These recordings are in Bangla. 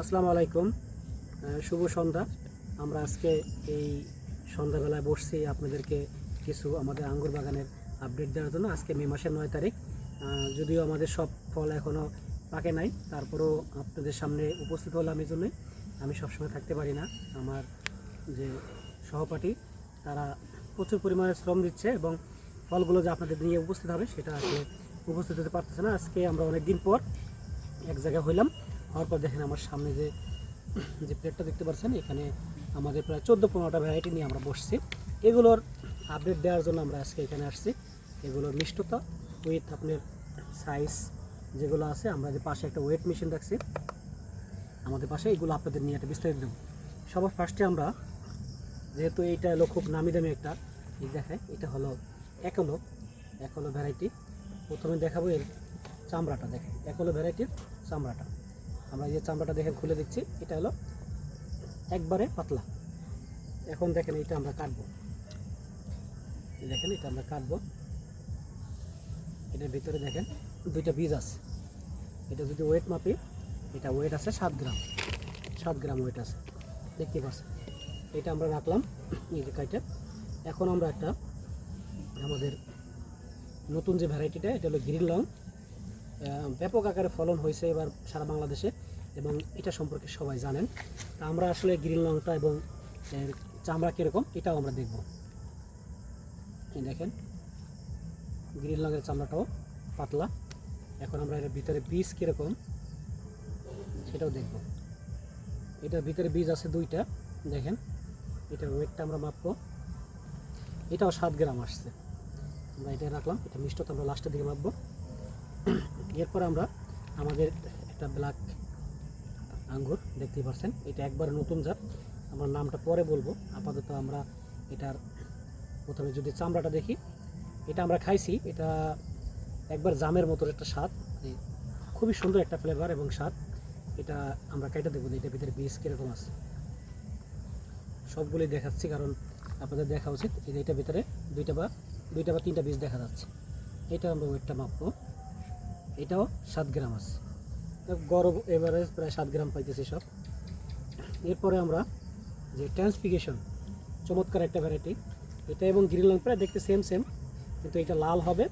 আসসালামু আলাইকুম। শুভ সন্ধ্যা। আমরা আজকে এই সন্ধ্যাবেলায় বসছি আপনাদেরকে কিছু আমাদের আঙ্গুর বাগানের আপডেট দেওয়ার জন্য। আজকে মে মাসের নয় তারিখ। যদিও আমাদের সব ফল এখনও পাকে নাই, তারপরেও আপনাদের সামনে উপস্থিত হলাম এই জন্যই। আমি সবসময় থাকতে পারি না। আমার যে সহপাঠী, তারা প্রচুর পরিমাণে শ্রম দিচ্ছে এবং ফলগুলো যে আপনাদের নিয়ে উপস্থিত হবে, সেটা আসলে উপস্থিত হতে পারতেছে না। আজকে আমরা অনেক দিন পর এক জায়গায় হইলাম। হওয়ার পর দেখেন আমার সামনে যে যে প্লেটটা দেখতে পাচ্ছেন, এখানে আমাদের প্রায় চোদ্দ পনেরোটা ভ্যারাইটি নিয়ে আমরা বসছি। এগুলোর আপডেট দেওয়ার জন্য আমরা আজকে এখানে আসছি। এগুলোর মিষ্টতা উইথ আপনার সাইজ যেগুলো আছে, আমরা যে পাশে একটা ওয়েট মেশিন রাখছি, আমাদের পাশে এগুলো আপনাদের নিয়ে একটা বিস্তারিত দেবো। সবার ফার্স্টে আমরা, যেহেতু এইটা হলো খুব নামি দামি একটা, এই দেখায় এটা হলো একলো একলো ভ্যারাইটি প্রথমে দেখাবো এর চামড়াটা, দেখেন, একলো ভ্যারাইটির চামড়াটা। আমরা যে চামড়াটা দেখেন খুলে দিচ্ছি, এটা হলো একবারে পাতলা। এখন দেখেন এটা আমরা কাটবো। দেখেন এটা আমরা কাটবো। এটার ভিতরে দেখেন দুইটা বীজ আছে। এটা যদি ওয়েট মাপি, এটা ওয়েট আছে সাত গ্রাম। সাত গ্রাম ওয়েট আছে। দেখতে পাচ্ছেন? এটা আমরা রাখলাম এই এখন আমরা একটা আমাদের নতুন যে ভ্যারাইটিটা এটা হলো গ্রিন লং। ব্যাপক আকারে ফলন হয়েছে এবার সারা বাংলাদেশে এবং এটা সম্পর্কে সবাই জানেন। তা আমরা আসলে গ্রিন লংটা এবং, এর চামড়া কীরকম এটাও আমরা দেখব। দেখেন, গ্রিন লংয়ের চামড়াটাও পাতলা। এখন আমরা এর ভিতরে বীজ কীরকম সেটাও দেখব। এটার ভিতরে বীজ আছে দুইটা, দেখেন, এটার ওয়েটটা আমরা মাপবো। এটাও সাত গ্রাম আসছে। আমরা এটা রাখলাম, এটা মিষ্টতা আমরা লাস্টের দিকে মাপবো। এরপর আমরা আমাদের একটা ব্ল্যাক আঙ্গুর দেখতেই পাচ্ছেন এটা একবার নতুন জাত। আমরা নামটা পরে বলব। আপাতত আমরা এটার প্রথমে যদি চামড়াটা দেখি, এটা আমরা খাইছি। এটা একবার জামের মতো একটা স্বাদ মানে খুবই সুন্দর একটা ফ্লেভার এবং স্বাদ। এটা আমরা কেটে দেবো যে এটার ভিতরে বীজ কীরকম আছে। সবগুলোই দেখাচ্ছি, কারণ আপনাদের দেখা উচিত এটার ভিতরে দুইটা বা দুইটা বা তিনটা বীজ দেখা যাচ্ছে। এটা আমরা ওয়েটটা মাপবো। এটাও সাত গ্রাম আছে। গরম এভারেজ প্রায় সাত গ্রাম পাইতেছি সব। এরপরে আমরা যে ট্রান্সফিকেশন চমৎকার একটা ভ্যারাইটি এটা এবং গ্রিন লং প্রায় দেখতে সেম সেম কিন্তু এটা লাল হবে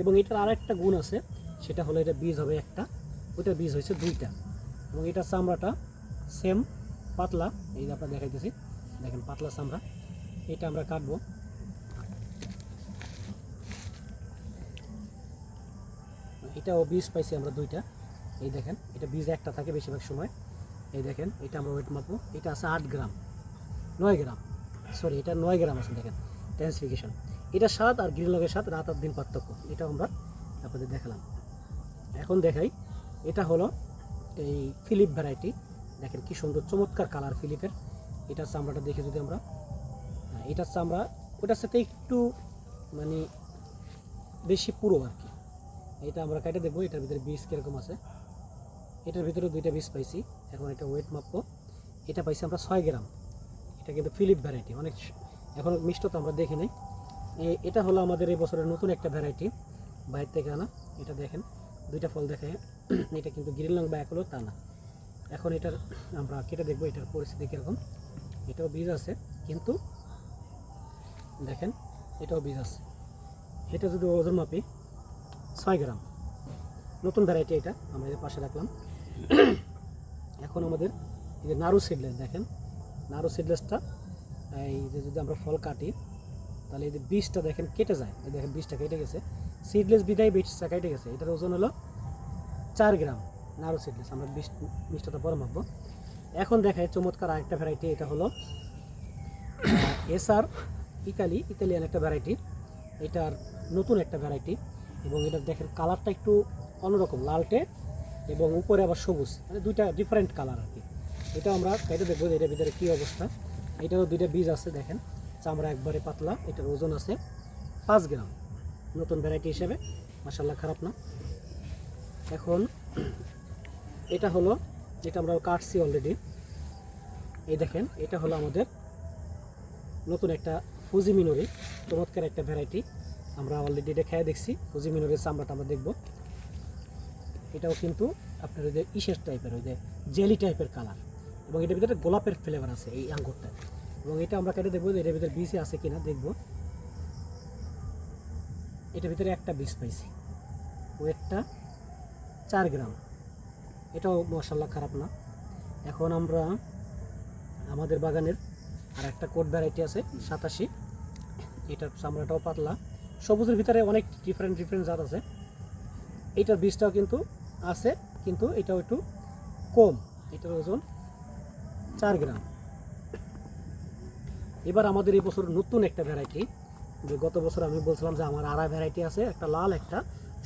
এবং এটার আর একটা গুণ আছে, সেটা হলো এটা বীজ হবে একটা ওইটার বীজ হয়েছে দুইটা। এবং এটার চামড়াটা সেম পাতলা, এই যে আপনার দেখাইতেছি, দেখেন পাতলা চামড়া, এটা আমরা কাটবো। এটাও বীজ পাইছি আমরা দুইটা। এই দেখেন এটা বীজ একটা থাকে বেশিরভাগ সময়। এই দেখেন এটা আমরা ওয়েট মাপবো। এটা আছে আট গ্রাম। নয় গ্রাম। সরি এটা নয় গ্রাম আছে দেখেন। ট্রান্সফিকেশন এটা সাত আর গ্রিন লগের সাত রাত আর দিন পার্থক্য। এটা আমরা আপনাদের দেখালাম। এখন দেখাই এটা হলো এই ফিলিপ ভ্যারাইটি দেখেন কি সুন্দর চমৎকার কালার ফিলিপের এটার চামড়াটা দেখে যদি আমরা হ্যাঁ, এটার চামড়া ওটার সাথে একটু মানে বেশি পুরো আর কি। এটা আমরা কেটে দেবো এটার ভিতরে বীজ কীরকম আছে। এটার ভিতরে দুইটা বীজ পাইছি, এখন এটা ওয়েট মাপবো। এটা পাইছি আমরা ছয় গ্রাম। এটা কিন্তু ফিলিপ ভ্যারাইটি অনেক এখন মিষ্টতা আমরা দেখি নাই। এটা হলো আমাদের এই বছরের নতুন একটা ভ্যারাইটি বাইরে থেকে আনা, এটা দেখেন, দুইটা ফল দেখে এটা কিন্তু গ্রিন লং বা এক হলো তা না। এখন এটার আমরা কেটে দেখব এটার পরিস্থিতি কীরকম। এটাও বীজ আছে, কিন্তু দেখেন, এটাও বীজ আছে। এটা যদি ওজন মাপি ছয় গ্রাম। নতুন ভ্যারাইটি এটা, আমরা এর পাশে রাখলাম। এখন আমাদের এই যে নাড়ু সিডলেস দেখেন। নাড়ু সিডলেসটা এই যে যদি আমরা ফল কাটি, তাহলে এই যে বীজটা দেখেন কেটে যায়। এই দেখেন বীজটা কেটে গেছে। সিডলেস বিদায় বীজটা কেটে গেছে। এটার ওজন হলো চার গ্রাম নাড়ু সিডলেস আমরা বীজ, বীজটা পরে মাপবো। এখন দেখায় চমৎকার আরেকটা ভ্যারাইটি এটা হলো এসআর ইতালি, ইতালিয়ান একটা ভ্যারাইটি এটার নতুন একটা ভ্যারাইটি এবং এটা দেখেন কালারটা একটু অন্যরকম, লালটে এবং উপরে আবার সবুজ মানে দুইটা ডিফারেন্ট কালার আর কি। এটা আমরা এটা দেখব এটার ভিতরে কী অবস্থা। এটারও দুইটা বীজ আছে দেখেন, চামড়া একবারে পাতলা, এটার ওজন আছে পাঁচ গ্রাম, নতুন ভ্যারাইটি হিসেবে মাসাল্লাহ খারাপ না। এখন এটা হলো, যেটা আমরা কাটছি অলরেডি এই দেখেন, এটা হলো আমাদের নতুন একটা ফুজি মিনরি চমৎকার একটা ভ্যারাইটি আমরা অলরেডি এটা খেয়ে দেখছি। ফুজি মিনরির চামড়াটা আমরা দেখব। এটাও কিন্তু আপনার ওই যে ইসের টাইপের ওই যে জেলি টাইপের কালার এবং এটার ভিতরে গোলাপের ফ্লেভার আছে এই আঙ্গুরটা। এবং এটা আমরা কেটে দেখব যে এটার ভিতরে বীজ আছে কিনা, দেখব। এটার ভিতরে একটা বীজ পাইছি ওয়েটটা চার গ্রাম। এটাও মশাল্লা খারাপ না। এখন আমরা আমাদের বাগানের আর একটা কোট ভ্যারাইটি আছে, সাতাশি। এটার চামড়াটাও পাতলা। সবুজের ভিতরে অনেক ডিফারেন্ট ডিফারেন্ট জাত আছে। এইটার বীজটাও কিন্তু আছে, কিন্তু এটাও একটু কম। এটার ওজন চার গ্রাম। এবার আমাদের এই বছর নতুন একটা ভ্যারাইটি যে গত বছর আমি বলছিলাম যে আমার আড়া ভ্যারাইটি আছে, একটা লাল, একটা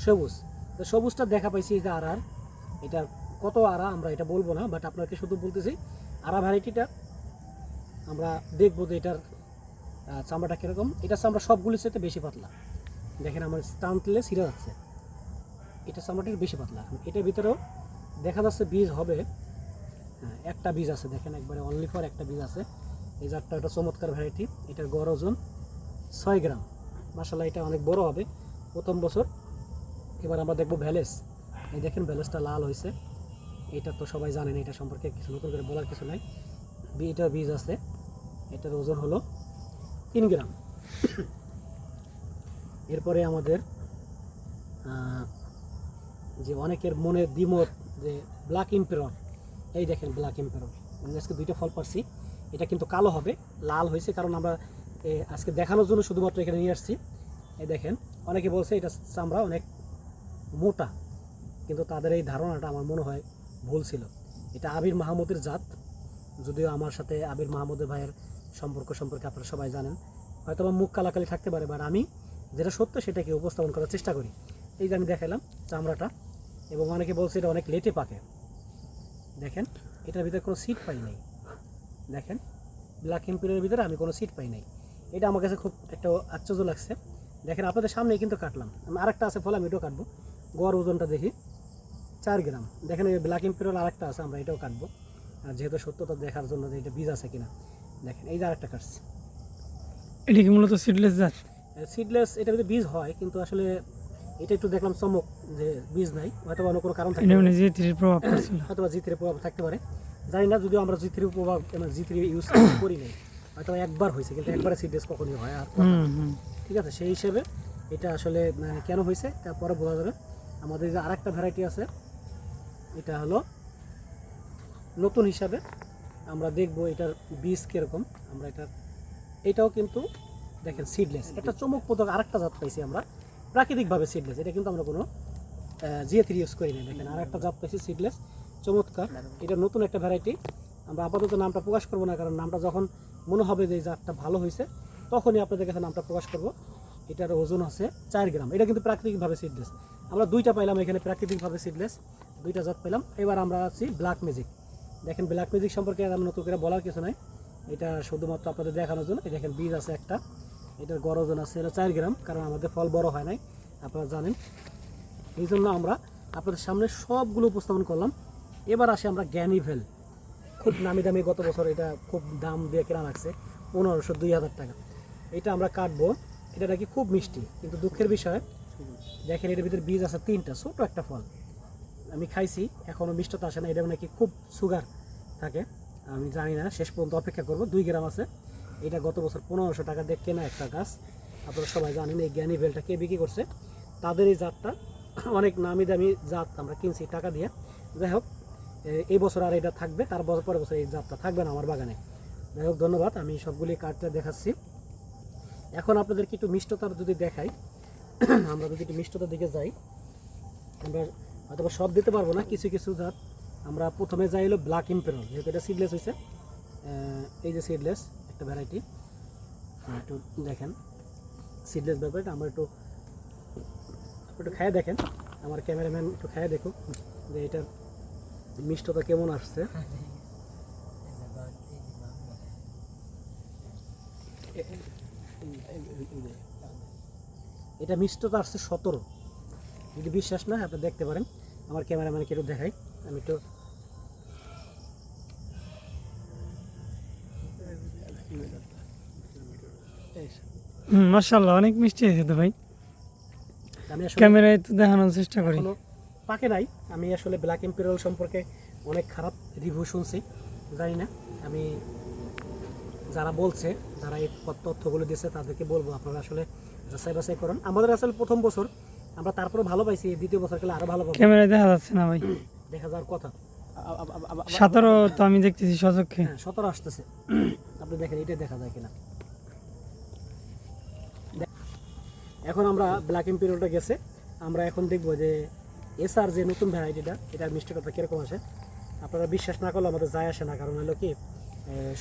সবুজ। তো সবুজটা দেখা পাইছি যে আড়ার। এটা কত আড়া আমরা এটা বলব না বাট আপনাকে শুধু বলতেছি, আড়া ভ্যারাইটিটা আমরা দেখব যে এটার চামড়াটা কীরকম? এটা চামড়া সবগুলির সাথে বেশি পাতলা। দেখেন আমার টান তুলে ছিঁড়ে যাচ্ছে। এটা চামড়াটা বেশি পাতলা। এটার ভিতরেও দেখা যাচ্ছে বীজ হবে। হ্যাঁ, একটা বীজ আছে দেখেন একবারে অনলি ফর একটা বীজ আছে। এই জাতটা একটা চমৎকার ভ্যারাইটি এটার গড় ওজন ছয় গ্রাম। মাসাল্লাহ এটা অনেক বড় হবে। প্রথম বছর। এবার আমরা দেখব ভ্যালেস। এই দেখেন ভ্যালেসটা লাল হয়েছে। এটা তো সবাই জানেন এটা সম্পর্কে কিছু নতুন করে বলার কিছু নাই। এটার বীজ আছে। এটার ওজন হলো তিন গ্রাম। এরপরে আমাদের যে অনেকের মনে দ্বিমত যে ব্ল্যাক ইম্পেরর এই দেখেন ব্ল্যাক ইম্পেরর আমি আজকে দুইটা ফল পারছি। এটা কিন্তু কালো হবে, লাল হয়েছে কারণ আমরা আজকে দেখানোর জন্য শুধুমাত্র এখানে নিয়ে আসছি। এই দেখেন, অনেকে বলছে এটা চামড়া অনেক মোটা, কিন্তু তাদের এই ধারণাটা আমার মনে হয় ভুল ছিল। এটা আবির মাহমুদের জাত, যদিও আমার সাথে আবির মাহমুদের ভাইয়ের সম্পর্ক সম্পর্কে আপনারা সবাই জানেন। হয়তো বা মুখ কালাকালি থাকতে পারে বাট আমি যেটা সত্য সেটাকে উপস্থাপন করার চেষ্টা করি। এই যে আমি দেখালাম চামড়াটা, এবং অনেকে বলছে এটা অনেক লেটে পাকে। দেখেন, এটার ভিতরে কোনো সিট পাই নাই। দেখেন ব্ল্যাক এম্পিরের ভিতরে আমি কোনো সিট পাই নাই। এটা আমার কাছে খুব একটা আশ্চর্য লাগছে। দেখেন, আপনাদের সামনেই কিন্তু কাটলাম। আমি আরেকটা আছে, ফল আমি এটাও কাটবো। গড় ওজনটা দেখি, চার গ্রাম। দেখেন ব্ল্যাক এম্পিরিয়াল আরেকটা আছে, আমরা এটাও কাটবো। আর যেহেতু সত্যতা দেখার জন্য যে এটা বীজ আছে কিনা। দেখেন এই যে আরেকটা কাটছে এটা কি মূলত সিডলেস জাত? সিডলেস এটা যদি বীজ হয় কিন্তু আসলে এটা একটু দেখলাম চমক যে বীজ নাই হয়তো অন্য কোনো কারণ থাকতে এটা পারে। মানে যে প্রভাব পড়ছিল। হয়তো জি থ্রি প্রভাব থাকতে পারে। জানি না যদিও আমরা জি থ্রি প্রভাব জি থ্রি ইউজ করি নাই। হয়তো একবার হয়েছে কিন্তু একবারে সিডলেস কখনই হয় আর ঠিক আছে সেই হিসেবে এটা আসলে মানে কেন হয়েছে তারপরে বোঝা যাবে। আমাদের যে আরেকটা ভ্যারাইটি আছে এটা হলো নতুন হিসাবে আমরা দেখব এটার বীজ কীরকম। আমরা এটা এটাও কিন্তু দেখেন সিডলেস একটা চমকপ্রদক আরেকটা জাত পাইছি আমরা। প্রাকৃতিকভাবে সিডলেস এটা কিন্তু আমরা কোনো জিএ থ্রি ইউজ করি না দেখেন আরেকটা জাত পাইছি সিডলেস চমৎকার। এটা নতুন একটা ভ্যারাইটি আমরা আপাতত নামটা প্রকাশ করব না, কারণ নামটা যখন মনে হবে যে জাতটা ভালো হয়েছে তখনই আপনাদের কাছে নামটা প্রকাশ করব। এটার ওজন আছে চার গ্রাম। এটা কিন্তু প্রাকৃতিকভাবে সিডলেস আমরা দুইটা পাইলাম এখানে প্রাকৃতিকভাবে সিডলেস দুইটা জাত পেলাম এবার আমরা আছি ব্ল্যাক ম্যাজিক দেখেন ব্ল্যাক ম্যাজিক সম্পর্কে আর নতুন করে বলার কিছু নাই। এটা শুধুমাত্র আপনাদের দেখানোর জন্য। এই দেখেন বীজ আছে একটা। এটার গড় ওজন আছে এটা চার গ্রাম, কারণ আমাদের ফল বড় হয় নাই, আপনারা জানেন। এই জন্য আমরা আপনাদের সামনে সবগুলো উপস্থাপন করলাম। এবার আসি আমরা জ্ঞানীভেল খুব নামি দামি গত বছর এটা খুব দাম দিয়ে কেনা লাগছে, পনেরোশো, দুই হাজার টাকা। এটা আমরা কাটবো। এটা নাকি খুব মিষ্টি, কিন্তু দুঃখের বিষয়, দেখেন এটার ভিতরে বীজ আছে তিনটা, ছোট একটা ফল। আমি খাইছি এখনও মিষ্টতা আসে না এটা নাকি খুব সুগার থাকে। আমি জানি না, শেষ পর্যন্ত অপেক্ষা করব। দুই গ্রাম আছে। এটা গত বছর পনেরোশো টাকা দিয়ে কেনা একটা গাছ। আপনারা সবাই জানেন, এই জ্ঞানী বেলটা কে বিক্রি করছে? তাদের এই জাতটা অনেক নামি দামি জাত আমরা কিনছি টাকা দিয়ে। যাই হোক এই বছর আর এটা থাকবে, তার বছর পরের বছর এই জাতটা থাকবে না আমার বাগানে। যাই হোক, ধন্যবাদ। আমি সবগুলি কার্ডটা দেখাচ্ছি। এখন আপনাদেরকে একটু মিষ্টতার যদি দেখাই, আমরা যদি একটু মিষ্টতার দিকে যাই, আমরা হয়তো সব দিতে পারব না, কিছু কিছু জাত। আমরা প্রথমে যাই হলো ব্ল্যাক ইম্পেরল যেহেতু এটা সিডলেস হয়েছে এই যে সিডলেস একটা ভ্যারাইটি একটু দেখেন। সিডলেস ব্যাপারটা আমরা একটু একটু খাইয়ে দেখেন। আমার ক্যামেরাম্যান একটু খাইয়ে দেখুক যে এটার মিষ্টতা কেমন আসছে। এটা মিষ্টতা আসছে সতেরো। যদি বিশ্বাস না আপনি দেখতে পারেন। আমার ক্যামেরাম্যানকে একটু দেখাই। আমি একটু এই, হুম মাশাআল্লাহ অনেক মিষ্টি হয়েছে তো ভাই। আমি ক্যামেরায় তো দেখানোর চেষ্টা করি। পাকে নাই। আমি আসলে ব্ল্যাক এম্পিরিয়াল সম্পর্কে অনেক খারাপ রিভিউ শুনছি জানি না। আমি যারা বলছে যারা এই তথ্যগুলো দিয়েছে তাদেরকে বলব আপনারা আসলে যাচাই বাছাই করুন। আমাদের আসলে প্রথম বছর আমরা তারপরে ভালো পাইছি দ্বিতীয় বছর গেলে আরও ভালো পাবো। ক্যামেরায় দেখা যাচ্ছে না ভাই। দেখা যাওয়ার কথা। সতেরো তো আমি দেখতেছি সচক্ষে। হ্যাঁ সতেরো আসতেছে। আপনি দেখেন এটাই দেখা যায় কিনা দেখ- এখন আমরা ব্ল্যাক ইম্পিরিয়লটা গেছে। আমরা এখন দেখব যে এসআর যে নতুন ভ্যারাইটিটা এটার মিষ্টিকতা কীরকম আসে। আপনারা বিশ্বাস না করলে আমাদের যায় আসে না, কারণ হলো কি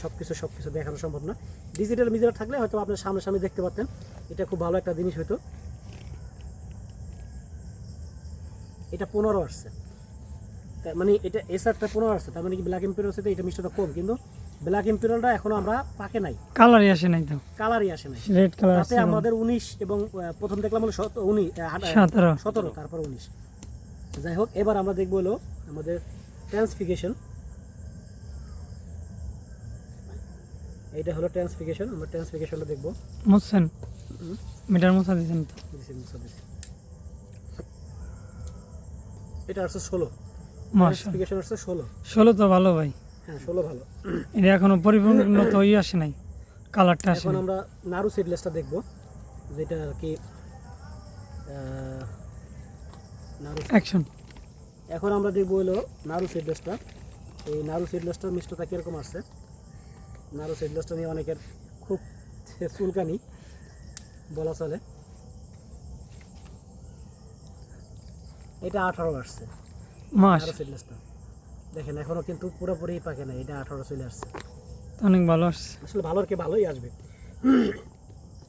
সব কিছু সব কিছু দেখানো সম্ভব না। ডিজিটাল মিডিয়া থাকলে হয়তো আপনার সামনে সামনে দেখতে পারতেন, এটা খুব ভালো একটা জিনিস হইতো। এটা পনেরো আসছে। মানে এটা এসআরটা পনেরো আসছে, তার মানে কি ব্ল্যাক ইম্পিরিয়াল সাথে এটা মিষ্টিটা কম, কিন্তু ব্ল্যাক ইম্পিরিয়ালটা এখনও আমরা পাকে নাই। কালারই আসে নাই তো। কালারই আসে নাই। রেড কালার তাতে আমাদের উনিশ এবং প্রথম দেখলাম হলো সত- উনি আহ, আট- আহ, সতেরো। সতেরো তারপর উনিশ। যাই হোক এবার আমরা দেখব হলো আমাদের ট্রান্সফিকেশন এইটা হলো ট্রান্সফিকেশন আমরা ট্রান্সফিকেশনটা দেখব। মুছছেন? মিটার মুছা দিয়েছেন তো। দিছি, মুছে দিছি। এটা আসছে ষোলো। মাসা ট্রান্সফিকেশন আসছে ষোলো। ষোলো তো ভালো ভাই। ষোলো ভালো। এটা এখনও পরিপূর্ণ তো ই আসে নাই কালারটা আসে এখন আমরা নারু সিডলেসটা দেখব যেটা আর কি নারু অ্যাকশন এখন আমরা দেখব হলো নারু সিডলেসটা এই নারু সিডলেসটার মিষ্টতা কীরকম আসছে? নারু সিডলেসটা নিয়ে অনেকের খুব চুলকানি বলা চলে। এটা আঠারো আসছে মাস। সিডলেসটা দেখেন এখনও কিন্তু পুরোপুরি পাকে না এটা আঠারো চলে আসছে। অনেক ভালো আসছে। আসলে ভালোর কে ভালোই আসবে।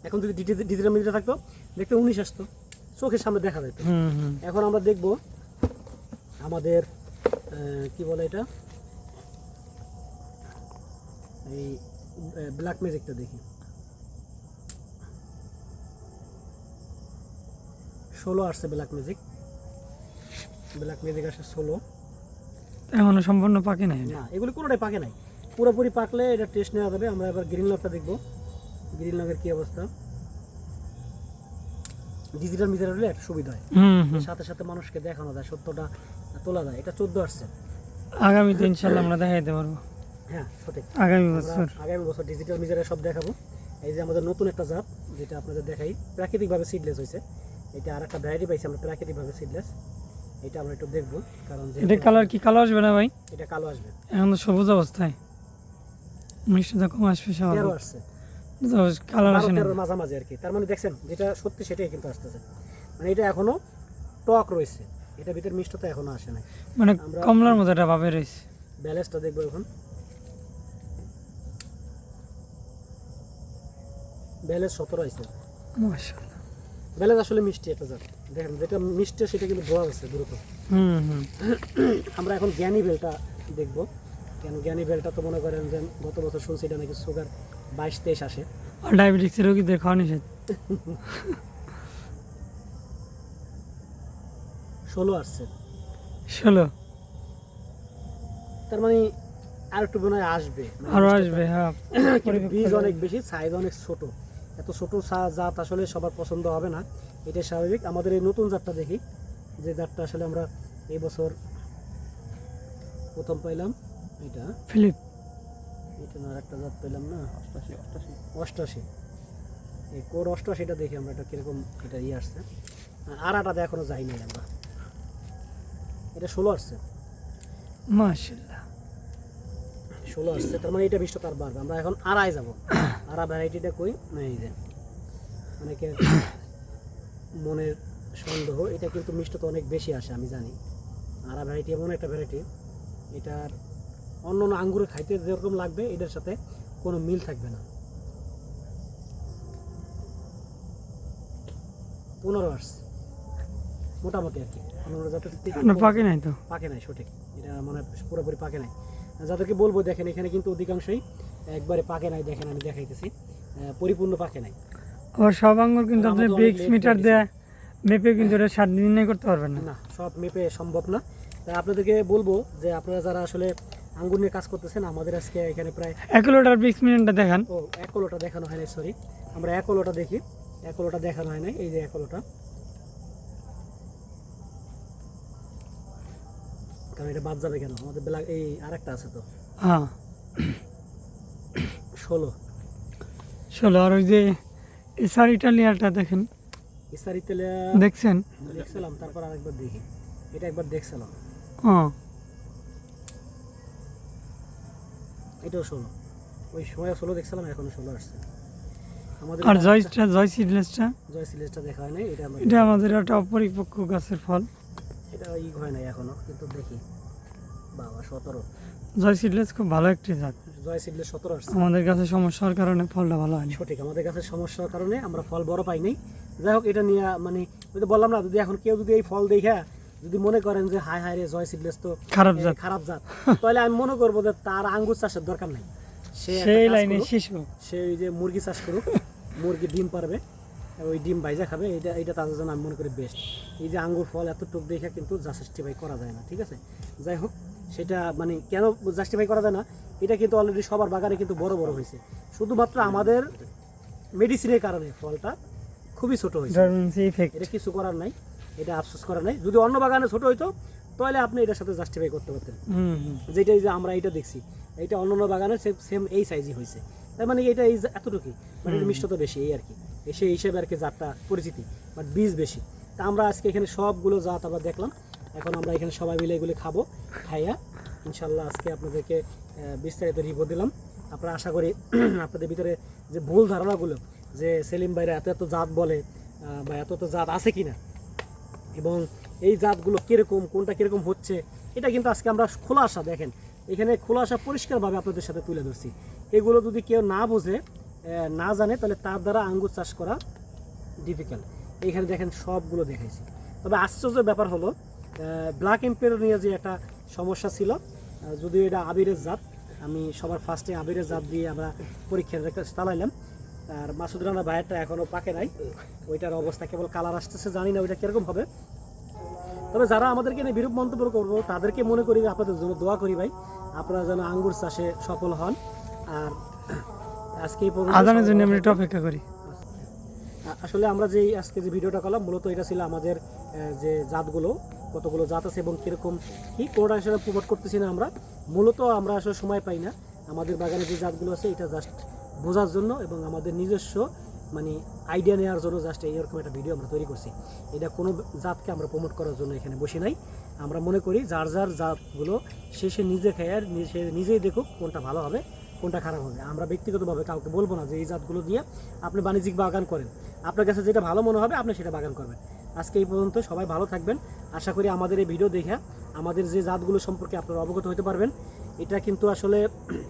এখন যদি ডিজিটাল মিডিয়া থাকতো দেখতে উনিশ আসতো চোখের সামনে দেখা যেত এখন আমরা দেখব আমাদের কি বলে এটা? এই ব্ল্যাক ম্যাজিকটা দেখি। ষোলো আসছে ব্ল্যাক ম্যাজিক ব্ল্যাক ম্যাজিক আসছে ষোলো। এখনও সম্পূর্ণ পাকে নাই। না এগুলি কোনোটাই পাকে নাই। পুরোপুরি পাকলে এটা টেস্ট নেওয়া যাবে। আমরা এবার গ্রিন লকটা দেখব। গ্রিন লকের কি অবস্থা? ডিজিটাল মিটার হলে একটা সুবিধা হয়। সাথে সাথে মানুষকে দেখানো যায় সত্যটা তোলা যায়। এটা চোদ্দ আসছে। আগামীতে ইনশাল্লাহ আমরা দেখাইতে পারব। হ্যাঁ সঠিক। আগামী বছর। আগামী বছর ডিজিটাল মিটারে সব দেখাবো। এই যে আমাদের নতুন একটা জাত যেটা আপনাদের দেখাই প্রাকৃতিকভাবে সিডলেস হয়েছে এটা আর একটা ভ্যারাইটি পাইছি আমরা প্রাকৃতিকভাবে সিডলেস এটা আমরা একটু দেখব কারণ এটা কালার কি কালো আসবে না ভাই? এটা কালো আসবে। এখন তো সবুজ অবস্থায়। মিষ্টিটা কম আসবে স্বাভাবিক। আসছে। কালার আসে না। মাঝামাঝি আর কি। তার মানে দেখছেন যেটা সত্যি সেটাই কিন্তু আসতেছে। মানে এটা এখনও টক রয়েছে। এটা ভিতরে মিষ্টতা এখনও আসে নাই। মানে কমলার মতো এটা ভাবে রয়েছে। ব্যালেন্সটা দেখব এখন। ব্যালেন্স সতেরো আছে। মাশাআল্লাহ। আসলে মিষ্টি একটা জাত। দেখেন যেটা মিষ্টি সেটা কিন্তু বোঝা যাচ্ছে দ্রুত হুম হুম। আমরা এখন জ্ঞানী বেলটা দেখব। কেন জ্ঞানী বেলটা তো মনে করেন যে গত বছর শুনছি এটা নাকি সুগার বাইশ তেইশ আসে। রোগীদের খাওয়া নিষেধ। ষোলো আসছে। ষোলো? তার মানে আর একটু মনে হয় আসবে। মানে আরও আসবে হ্যাঁ। বীজ অনেক বেশি সাইজ অনেক ছোট। এত ছোট জাত আসলে সবার পছন্দ হবে না। এটা স্বাভাবিক। আমাদের এই নতুন জাতটা দেখি। যে জাতটা আসলে আমরা এই বছর প্রথম পাইলাম এটা। ফিলিপ। এটা না একটা জাত পেলাম না। অষ্টাশি অষ্টাশি। অষ্টাশি। এই কোর অষ্টাশিটা দেখি আমরা এটা কীরকম এটা ইয়ে আসছে। আর আটাতে এখনও যাইনি আমরা। এটা ষোলো আসছে। মাশাআল্লাহ। ষোলো আসছে। তার মানে এটা বিশটা তার বাড়বে আমরা এখন আড়াই যাব। আড়া ভ্যারাইটিটা কই? না এই যে অনেকে মনের সন্দেহ এটা কিন্তু মিষ্টতা অনেক বেশি আসে আমি জানি। আড়া ভ্যারাইটি এমন একটা ভ্যারাইটি এটার অন্য অন্য আঙ্গুরে খাইতে যেরকম লাগবে এটার সাথে কোনো মিল থাকবে না। পনেরো আসছে মোটামুটি আর কি। পনেরো এখনও পাকে নাই তো। পাকে নাই সঠিক। এটা মানে পুরোপুরি পাকে নাই। যাদেরকে বলব দেখেন এখানে কিন্তু অধিকাংশই একবারে পাকে নাই দেখেন আমি দেখাইতেছি। পরিপূর্ণ পাকে নাই। আবার সব আঙ্গুর কিন্তু আপনি বিক্স মিটার দেয়া মেপে কিন্তু এটা সাত দিন করতে পারবেন না। না সব মেপে সম্ভব না। তাই আপনাদেরকে বলব যে আপনারা যারা আসলে আঙ্গুর নিয়ে কাজ করতেছেন আমাদের আজকে এখানে প্রায় এক কিলোটার বিক্স মিনিটটা দেখান। ও এক কলোটা দেখানো হয় নাই সরি আমরা এক কলোটা দেখি। এক কলোটা দেখানো হয় নাই এই যে এক কলোটা কারণ এটা বাদ যাবে কেন? আমাদের বেলা এই আরেকটা আছে তো। হ্যাঁ। ষোলো ষোলো আর ওই যে এসআর ইটালিয়ানটা দেখেন। ইসারি তেলে দেখছেন? দেখছিলাম তারপর আরেকবার দেখি। এটা একবার দেখছিলাম। হ্যাঁ এটাও ষোলো। ওই সময় ষোলো দেখছিলাম এখনও ষোলো আসছে। আমাদের আর জয়সটা জয় সিডলেসটা জয় সিলেজটা দেখা হয় নাই এটা এটা আমাদের একটা অপরিপক্ক গাছের ফল। এটা ই হয় নাই এখনও কিন্তু দেখি। বাবা সতেরো। জয় সিডলেস খুব ভালো একটি জাত। জয় সিলেজ সতেরো আসছে। আমাদের কাছে সমস্যার কারণে ফলটা ভালো হয়নি। সঠিক আমাদের কাছে সমস্যার কারণে আমরা ফল বড় পাই নাই। যাই হোক এটা নিয়ে মানে ওই তো বললাম না যদি এখন কেউ যদি এই ফল দেখা যদি মনে করেন যে হাই হাই রে জয় সিডলেস তো খারাপ জাত। খারাপ জাত। তাহলে আমি মনে করব যে তার আঙ্গুর চাষের দরকার নাই। সেই লাইনে শিশু। সে ওই যে মুরগি চাষ করুক মুরগি ডিম পারবে ওই ডিম বাইজা খাবে এটা এটা তাদের জন্য আমি মনে করি বেস্ট এই যে আঙ্গুর ফল এত টুক দেখে কিন্তু জাস্টিফাই করা যায় না ঠিক আছে? যাই হোক সেটা মানে কেন জাস্টিফাই করা যায় না এটা কিন্তু অলরেডি সবার বাগানে কিন্তু বড় বড় হয়েছে। শুধুমাত্র আমাদের মেডিসিনের কারণে ফলটা খুবই ছোট হয়েছে। এটা কিছু করার নাই এটা আফসোস করার নাই। যদি অন্য বাগানে ছোট হইতো তাহলে আপনি এটার সাথে জাস্টিফাই করতে পারতেন। যেটা এই যে আমরা এটা দেখছি এটা অন্য অন্য বাগানে সেম এই সাইজই হয়েছে। তার মানে এটা এই এতটুকুই মানে মিষ্টতা বেশি এই আর কি। সেই হিসেবে আর কি জাতটা পরিচিতি বাট বীজ বেশি। তা আমরা আজকে এখানে সবগুলো জাত আমরা দেখলাম এখন আমরা এখানে সবাই মিলে এগুলি খাব। খাইয়া ইনশাল্লাহ আজকে আপনাদেরকে বিস্তারিত রিপোর্ট দিলাম। আপনারা আশা করি আপনাদের ভিতরে যে ভুল ধারণাগুলো, যে সেলিম ভাইরা এত এত জাত বলে বা এত এত জাত আছে কিনা, এবং এই জাতগুলো কীরকম, কোনটা কীরকম হচ্ছে, এটা কিন্তু আজকে আমরা খোলা আশা দেখেন। এখানে খোলা আশা পরিষ্কারভাবে আপনাদের সাথে তুলে ধরছি। এগুলো যদি কেউ না বোঝে না জানে, তাহলে তার দ্বারা আঙ্গুর চাষ করা ডিফিকাল্ট এখানে দেখেন সবগুলো দেখাইছি। তবে আশ্চর্য ব্যাপার হলো ব্ল্যাক এম্পের নিয়ে যে একটা সমস্যা ছিল। যদিও এটা আবিরের জাত আমি সবার ফার্স্টে আবিরের জাত দিয়ে আমরা পরীক্ষা চালাইলাম। আর মাসুদ রানা ভাইয়েরটা এখনও পাকে নাই। ওইটার অবস্থা কেবল কালার আসতেছে জানি না ওইটা কীরকম হবে। তবে যারা আমাদেরকে নিয়ে বিরূপ মন্তব্য করব তাদেরকে মনে করি আপনাদের জন্য দোয়া করি ভাই আপনারা যেন আঙ্গুর চাষে সফল হন। আর আজকে এই জন্য আমরা একটু অপেক্ষা করি। আসলে আমরা যে আজকে যে ভিডিওটা করলাম মূলত এটা ছিল আমাদের যে জাতগুলো কতগুলো জাত আছে এবং কীরকম কি কোনটা আসলে প্রমোট করতেছি না আমরা, মূলত আমরা আসলে সময় পাই না। আমাদের বাগানে যে জাতগুলো আছে, এটা জাস্ট বোঝার জন্য এবং আমাদের নিজস্ব মানে আইডিয়া নেওয়ার জন্য জাস্ট এইরকম একটা ভিডিও আমরা তৈরি করছি। এটা কোনো জাতকে আমরা প্রমোট করার জন্য এখানে বসি নাই। আমরা মনে করি যার যার জাতগুলো সে সে নিজে খায় আর সে নিজেই দেখুক কোনটা ভালো হবে, কোনটা খারাপ হবে। আমরা ব্যক্তিগতভাবে কাউকে বলব না যে এই জাতগুলো দিয়ে আপনি বাণিজ্যিক বাগান করেন। আপনার কাছে যেটা ভালো মনে হবে, আপনি সেটা বাগান করবেন। আজকে এই পর্যন্ত সবাই ভালো থাকবেন। আশা করি আমাদের এই ভিডিও দেখে আমাদের যে জাতগুলো সম্পর্কে আপনারা অবগত হতে পারবেন। এটা কিন্তু আসলে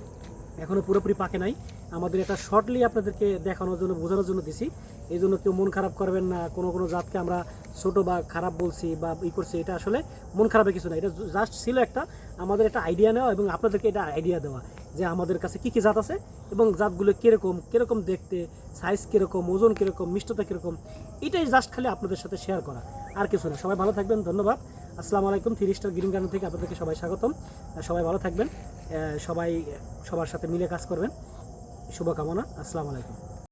এখনও পুরোপুরি পাকে নাই। আমাদের এটা শর্টলি আপনাদেরকে দেখানোর জন্য, বোঝানোর জন্য দিছি। এই জন্য কেউ মন খারাপ করবেন না, কোনো কোনো জাতকে আমরা ছোট বা খারাপ বলছি বা ই করছি, এটা আসলে মন খারাপের কিছু না এটা জাস্ট ছিল একটা, আমাদের একটা আইডিয়া নেওয়া এবং আপনাদেরকে এটা আইডিয়া দেওয়া যে আমাদের কাছে কী কী জাত আছে এবং জাতগুলো কীরকম কীরকম দেখতে সাইজ কীরকম, ওজন কীরকম, মিষ্টতা কীরকম, এটাই জাস্ট খালি আপনাদের সাথে শেয়ার করা। আর কিছু না, সবাই ভালো থাকবেন, ধন্যবাদ। আসসালামু আলাইকুম থ্রি স্টার গ্রিন গার্ডেন থেকে আপনাদেরকে সবাই স্বাগতম। সবাই ভালো থাকবেন। সবাই সবার সাথে মিলে কাজ করবেন। শুভকামনা, আসসালামু আলাইকুম।